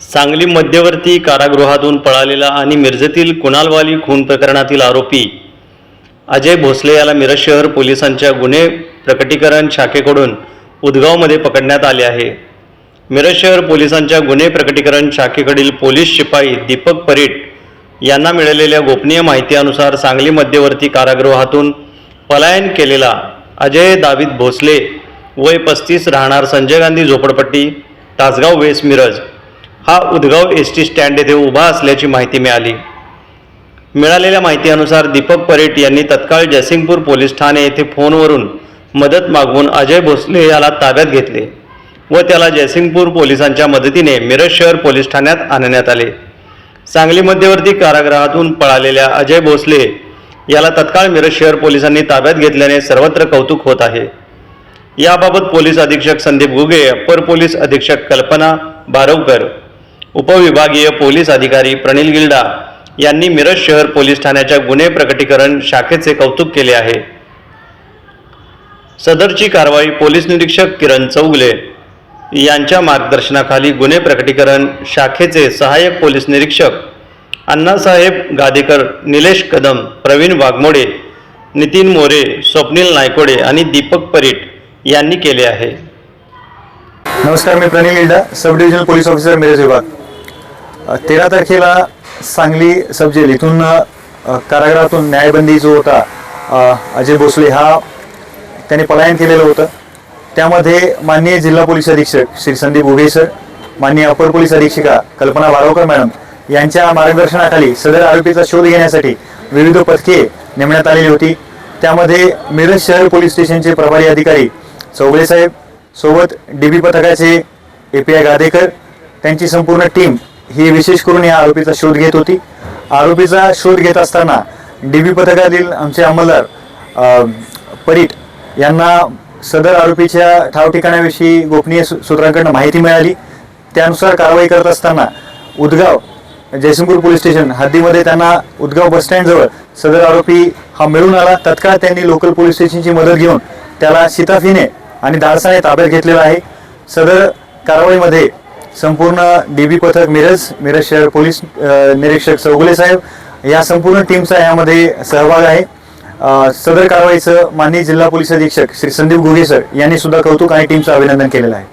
सांगली मध्यवर्ती कारागृहातून पळालेला आणि मिरजेतील कुणालवाली खून प्रकरणातील आरोपी अजय भोसले याला मिरज शहर पोलिसांच्या गुन्हे प्रकटीकरण शाखेकडून उदगावमध्ये पकडण्यात आले आहे. मिरज शहर पोलिसांच्या गुन्हे प्रकटीकरण शाखेकडील पोलीस शिपाई दीपक परीट यांना मिळालेल्या गोपनीय माहितीनुसार सांगली मध्यवर्ती कारागृहातून पलायन केलेला अजय दावीद भोसले वय पस्तीस राहणार संजय गांधी झोपडपट्टी तासगाव वेस मिरज. हा उदगाव एस टी स्टँड येथे उभा असल्याची माहिती मिळाली. मिळालेल्या माहितीनुसार दीपक परेट यांनी तत्काळ जयसिंगपूर पोलीस ठाणे येथे फोनवरून मदत मागवून अजय भोसले याला ताब्यात घेतले व त्याला जयसिंगपूर पोलिसांच्या मदतीने मिरज शहर पोलीस ठाण्यात आणण्यात आले. सांगली मध्यवर्ती कारागृहातून पळालेल्या अजय भोसले याला तत्काळ मिरज शहर पोलिसांनी ताब्यात घेतल्याने सर्वत्र कौतुक होत आहे. याबाबत पोलीस अधीक्षक संदीप गुगे अप्पर पोलीस अधीक्षक कल्पना बारवकर उपविभागीय पोलीस अधिकारी प्रणिल गिल्डा यांनी मिरज शहर पोलीस ठाण्याच्या गुन्हे प्रकटीकरण शाखेचे कौतुक केले आहे. सदरची कारवाई पोलीस निरीक्षक किरण चौगले यांच्या मार्गदर्शनाखाली गुन्हे प्रकटीकरण शाखेचे सहाय्यक पोलीस निरीक्षक अण्णासाहेब गादेकर निलेश कदम प्रवीण वाघमोडे नितीन मोरे स्वप्नील नायकोडे आणि दीपक परीट यांनी केले आहे. नमस्कार मी Pranil sub divisional police officer Miraj विभाग. तेरा तारखेला सांगली सब जेल इथून कारागृहातून न्यायबंदी जो होता अजय भोसले हा त्याने पलायन केलेलं होतं. त्यामध्ये माननीय जिल्हा पोलीस अधीक्षक श्री संदीप उभे सर माननीय अपर पोलीस अधीक्षिका कल्पना वारोकर मॅडम यांच्या मार्गदर्शनाखाली सदर आरोपीचा शोध घेण्यासाठी विविध पथके नेमण्यात आलेली होती. त्यामध्ये मिरज शहर पोलीस स्टेशनचे प्रभारी अधिकारी चौगले साहेब सोबत डी बी पथकाचे ए पी आय गादेकर त्यांची संपूर्ण टीम ही विशेष करून या आरोपीचा शोध घेत होती. आरोपीचा शोध घेत असताना डी बी पथकातील आमचे अंमलदार परीट यांना सदर आरोपीच्या ठाव ठिकाणाविषयी गोपनीय सूत्रांकडून माहिती मिळाली. त्यानुसार कारवाई करत असताना उदगाव जयसिंगपूर पोलीस स्टेशन हद्दीमध्ये त्यांना उदगाव बस स्टँडजवळ सदर आरोपी हा मिळून आला. तत्काळ त्यांनी लोकल पोलीस स्टेशनची मदत घेऊन त्याला शिताफीने आणि धाडसाने ताब्यात घेतलेला आहे. सदर कारवाईमध्ये संपूर्ण डी बी पथक मिरज मिरज शहर पोलीस निरीक्षक चौगुले साहेब या संपूर्ण टीमचा यामध्ये सहभाग आहे. सदर कारवाईचं माननीय जिल्हा पोलीस अधीक्षक श्री संदीप गुगे सर यांनी सुद्धा कौतुक आणि टीमचं अभिनंदन केलेलं आहे.